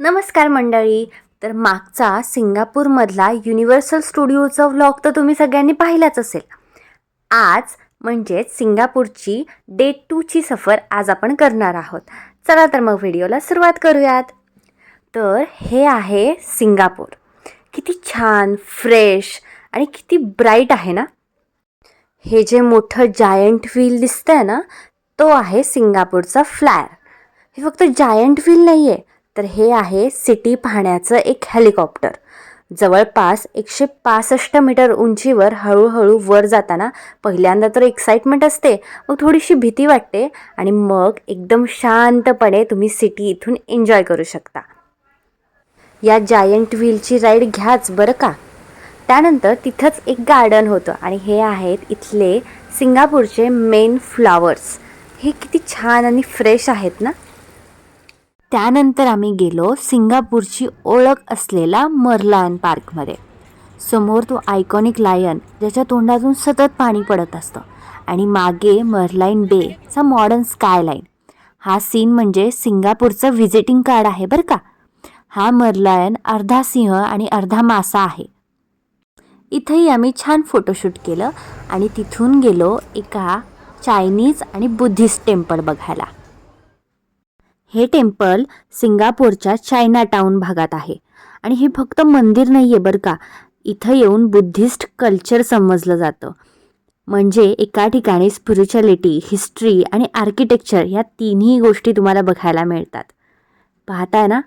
नमस्कार मंडळी. तर मागचा सिंगापूरमधला युनिव्हर्सल स्टुडिओचा व्लॉग तर तुम्ही सगळ्यांनी पाहिलाच असेल. आज म्हणजेच सिंगापूरची डे टूची सफर आज आपण करणार आहोत. चला तर मग व्हिडिओला सुरुवात करूयात. तर हे आहे सिंगापूर. किती छान फ्रेश आणि किती ब्राईट आहे ना? हे जे मोठं जायंट व्हील दिसतं आहे ना तो आहे सिंगापूरचा फ्लॅर हे फक्त जायंट व्हील नाही आहे तर हे आहे सिटी पाहण्याचं एक हेलिकॉप्टर. जवळपास एकशे पासष्ट मीटर उंचीवर हळूहळू वर जाताना पहिल्यांदा तर एक्साइटमेंट असते मग थोडीशी भीती वाटते आणि मग एकदम शांतपणे तुम्ही सिटी इथून एन्जॉय करू शकता. या जायंट व्हीलची राईड घ्याच बरं का? त्यानंतर तिथंच एक गार्डन होतं आणि हे आहेत इथले सिंगापूरचे मेन फ्लावर्स हे किती छान आणि फ्रेश आहेत ना? त्यानंतर आम्ही गेलो सिंगापूरची ओळख असलेला मर्लायन पार्कमध्ये. समोर तो आयकॉनिक लायन ज्याच्या तोंडातून सतत पाणी पडत असतं. आणि मागे मर्लाईन बेचा मॉडर्न स्कायलाईन. हा सीन म्हणजे सिंगापूरचं व्हिजिटिंग कार्ड आहे बरं का? हा मर्लायन अर्धा सिंह आणि अर्धा मासा आहे. इथंही आम्ही छान फोटोशूट केलं आणि तिथून गेलो एका चायनीज आणि बुद्धिस्ट टेम्पल बघायला. हे टेम्पल सिंगापूरच्या चायना टाऊन भागात आहे. आणि हे फक्त मंदिर नाही आहे बरं का इथं येऊन बुद्धिस्ट कल्चर समजलं जातं. म्हणजे एका ठिकाणी स्पिरिच्युअलिटी हिस्ट्री आणि आर्किटेक्चर या तिन्ही गोष्टी तुम्हाला बघायला मिळतात. पाहताय ना?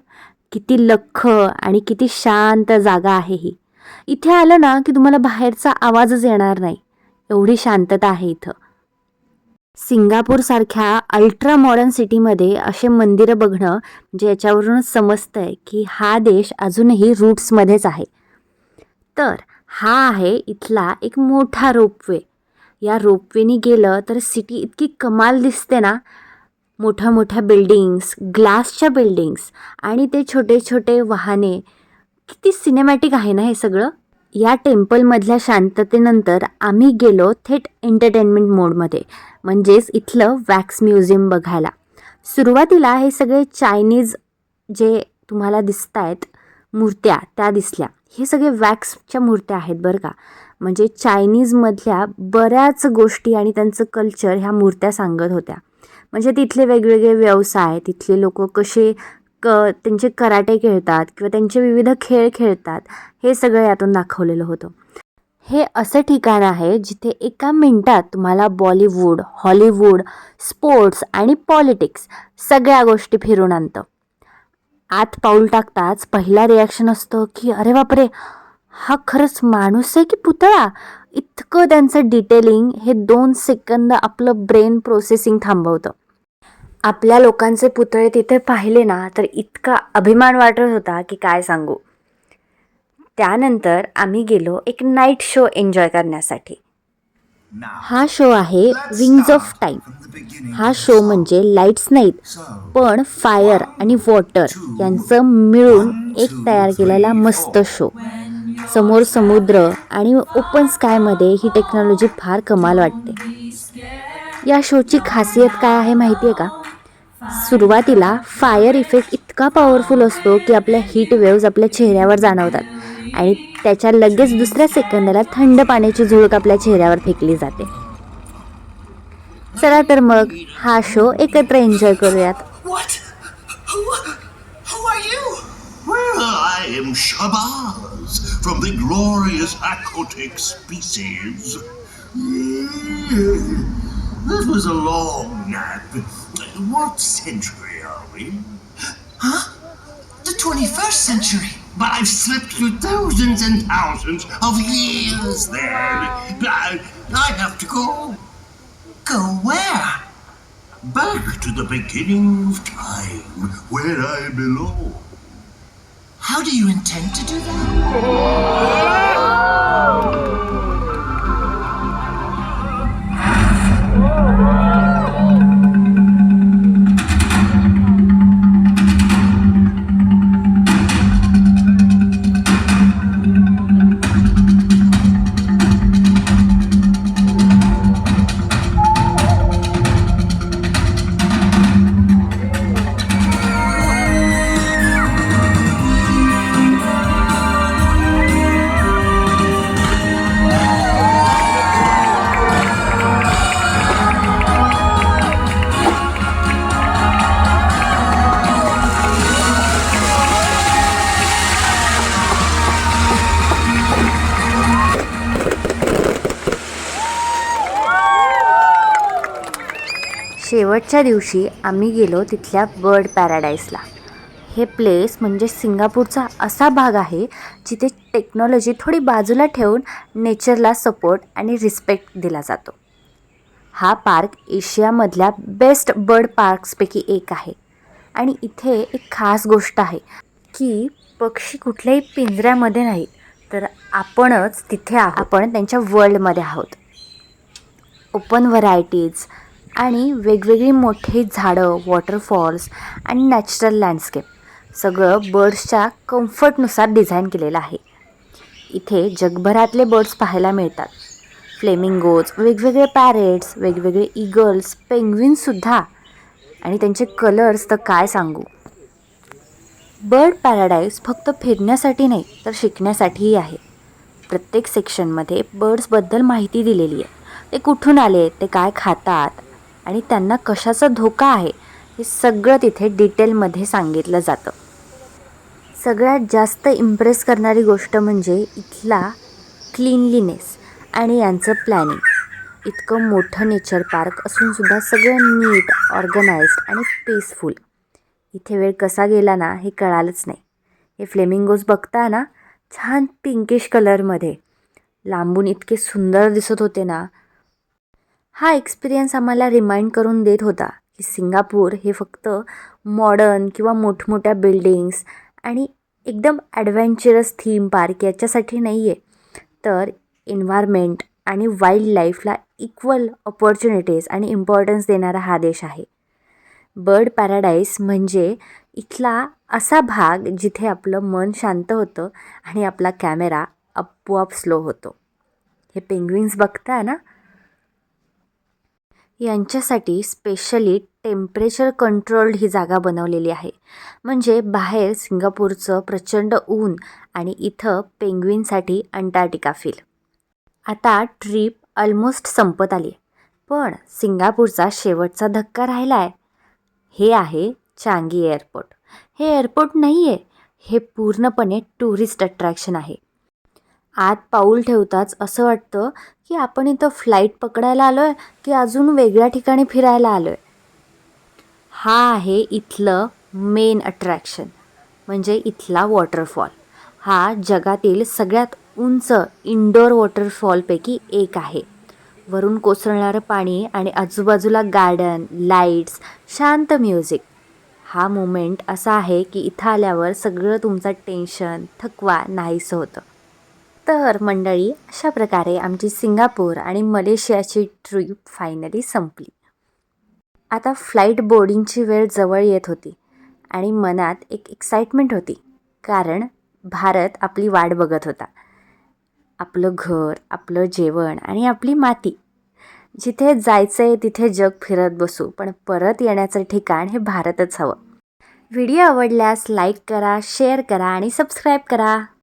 किती लख आणि किती शांत जागा आहे ही. इथे आलं ना की तुम्हाला बाहेरचा आवाजच येणार नाही. एवढी शांतता आहे इथं. सिंगापूरसारख्या अल्ट्रा मॉडर्न सिटीमध्ये असे मंदिरं बघणं म्हणजे याच्यावरूनच समजतं आहे की हा देश अजूनही रूट्समध्येच आहे. तर हा आहे इथला एक मोठा रोपवे. या रोपवेनी गेलं तर सिटी इतकी कमाल दिसते ना. मोठ्या मोठ्या बिल्डिंग्स ग्लासच्या बिल्डिंग्स आणि ते छोटे छोटे वाहने. किती सिनेमॅटिक आहे ना हे सगळं? या टेम्पलमधल्या शांततेनंतर आम्ही गेलो थेट एंटरटेनमेंट मोडमध्ये म्हणजेच इथलं वॅक्स म्युझियम बघायला. सुरुवातीला हे सगळे चायनीज जे तुम्हाला दिसत आहेत मूर्त्या त्या दिसल्या. हे सगळे वॅक्सच्या मूर्त्या आहेत बरं का. म्हणजे चायनीजमधल्या बऱ्याच गोष्टी आणि त्यांचं कल्चर ह्या मूर्त्या सांगत होत्या. म्हणजे तिथले वेगवेगळे व्यवसाय तिथले लोक कसे क त्यांचे कराटे खेळतात किंवा त्यांचे विविध खेळ खेळतात हे सगळं यातून दाखवलेलं होतं. हे असं ठिकाण आहे जिथे एका मिनटात तुम्हाला बॉलिवूड हॉलिवूड स्पोर्ट्स आणि पॉलिटिक्स सगळ्या गोष्टी फिरून आणतं. आत पाऊल टाकताच पहिला रिॲक्शन असतं की अरे बापरे! हा खरंच माणूस आहे की पुतळा? इतकं त्यांचं डिटेलिंग हे दोन सेकंद आपलं ब्रेन प्रोसेसिंग थांबवतं. आपल्या लोकांचे पुतळे तिथे पाहिले ना तर इतका अभिमान वाटत होता की काय सांगू. त्यानंतर आम्ही गेलो एक नाईट शो एन्जॉय करण्यासाठी. हा शो आहे विंग्ज ऑफ टाईम हा शो म्हणजे लाईट्स नाहीत पण फायर आणि वॉटर यांचं मिळून एक तयार केलेला मस्त शो समोर समुद्र आणि ओपन स्कायमध्ये ही टेक्नॉलॉजी फार कमाल वाटते. या शोची खासियत काय आहे माहिती आहे का? सुरुवातीला फायर इफेक्ट इतका पॉवरफुल असतो की आपल्या हीट वेव्ज आपल्या चेहऱ्यावर जाणवतात. आणि त्याच्या लगेच दुसऱ्या सेकंदाला थंड पाण्याची झुळूक आपल्या चेहऱ्यावर फेकली जाते. चला तर मग हा शो एकत्र एन्जॉय करूयात. That was a long nap. What century are we? Huh? The 21st century. But I've slept through thousands and thousands of years there. I, I have to go Go where? back to the beginning of time, where I belong. How do you intend to do that? Oh! शेवटच्या दिवशी आम्ही गेलो तिथल्या bird पॅराडाईसला. हे place म्हणजे सिंगापूरचा असा भाग आहे जिथे टेक्नॉलॉजी थोडी बाजूला ठेवून नेचरला सपोर्ट आणि रिस्पेक्ट दिला जातो. हा पार्क एशियामधल्या बेस्ट बर्ड पार्क्सपैकी एक आहे आणि इथे एक खास गोष्ट आहे की पक्षी कुठल्याही पिंजऱ्यामध्ये नाहीत तर आपणच तिथे आपण त्यांच्या वर्ल्डमध्ये आहोत. ओपन व्हरायटीज आणि वेगवेगळी मोठी झाडं वॉटरफॉल्स आणि नॅचरल लँडस्केप सगळं बर्ड्सच्या कम्फर्टनुसार डिझाईन केलेलं आहे. इथे जगभरातले बर्ड्स पाहायला मिळतात. फ्लेमिंगोज वेगवेगळे पॅरेट्स वेगवेगळे इगल्स पेंग्विनसुद्धा आणि त्यांचे कलर्स तर काय सांगू? बर्ड पॅराडाईज फक्त फिरण्यासाठी नाही तर शिकण्यासाठीही आहे. प्रत्येक सेक्शनमध्ये बर्ड्सबद्दल माहिती दिलेली आहे. ते कुठून आले ते काय खातात आणि त्यांना कशाचा धोका आहे हे सगळं तिथे डिटेलमध्ये सांगितलं जातं. सगळ्यात जास्त इम्प्रेस करणारी गोष्ट म्हणजे इथला क्लीनलीनेस आणि यांचं प्लॅनिंग इतकं मोठं नेचर पार्क असूनसुद्धा सगळं नीट ऑर्गनाइज्ड आणि पीसफुल इथे वेळ कसा गेला ना हे कळालंच नाही. हे फ्लेमिंगोज बघता ना छान पिंकिश कलरमध्ये लांबून इतके सुंदर दिसत होते ना हा एक्सपिरियन्स आम्हाला रिमाइंड करून देत होता की सिंगापूर हे फक्त मॉडर्न किंवा मोठमोठ्या बिल्डिंग्स आणि एकदम ॲडव्हेंचरस थीम पार्क याच्यासाठी नाही आहे तर एन्व्हायरमेंट आणि वाईल्ड लाईफला इक्वल ऑपॉर्च्युनिटीज आणि इम्पॉर्टन्स देणारा हा देश आहे. बर्ड पॅराडाईस म्हणजे इथला असा भाग जिथे आपलं मन शांत होतं आणि आपला कॅमेरा आपोआप स्लो होतो. हे पेंग्विन्स बघता ना? यांच्यासाठी स्पेशली टेम्परेचर कंट्रोल्ड ही जागा बनवलेली आहे. म्हणजे बाहेर सिंगापूरचं प्रचंड ऊन आणि इथं पेंग्विनसाठी अंटार्क्टिका फील आता ट्रीप ऑलमोस्ट संपत आली. पण सिंगापूरचा शेवटचा धक्का राहिला आहे हे आहे चांगी एअरपोर्ट हे एअरपोर्ट नाही आहे हे पूर्णपणे टुरिस्ट अट्रॅक्शन आहे. आत पाऊल ठेवताच असं वाटतं की आपण इथं फ्लाईट पकडायला आलो आहे की अजून वेगळ्या ठिकाणी फिरायला आलो आहे हा आहे इथलं मेन अट्रॅक्शन म्हणजे इथला वॉटरफॉल हा जगातील सगळ्यात उंच इनडोअर वॉटरफॉलपैकी एक आहे. वरून कोसळणारं पाणी आणि आजूबाजूला गार्डन लाईट्स शांत म्युझिक हा मोमेंट असा आहे की इथं आल्यावर सगळं तुमचं टेन्शन थकवा नाहीसं होतं. तर मंडळी अशा प्रकारे आमची सिंगापूर आणि मलेशियाची ट्रीप फायनली संपली. आता फ्लाईट बोर्डिंगची वेळ जवळ येत होती आणि मनात एक एक्साइटमेंट होती कारण भारत आपली वाट बघत होता. आपलं घर आपलं जेवण आणि आपली माती. जिथे जायचं आहे तिथे जग फिरत बसू पण परत येण्याचं ठिकाण हे भारतच हवं. व्हिडिओ आवडल्यास लाईक करा शेअर करा आणि सबस्क्राईब करा.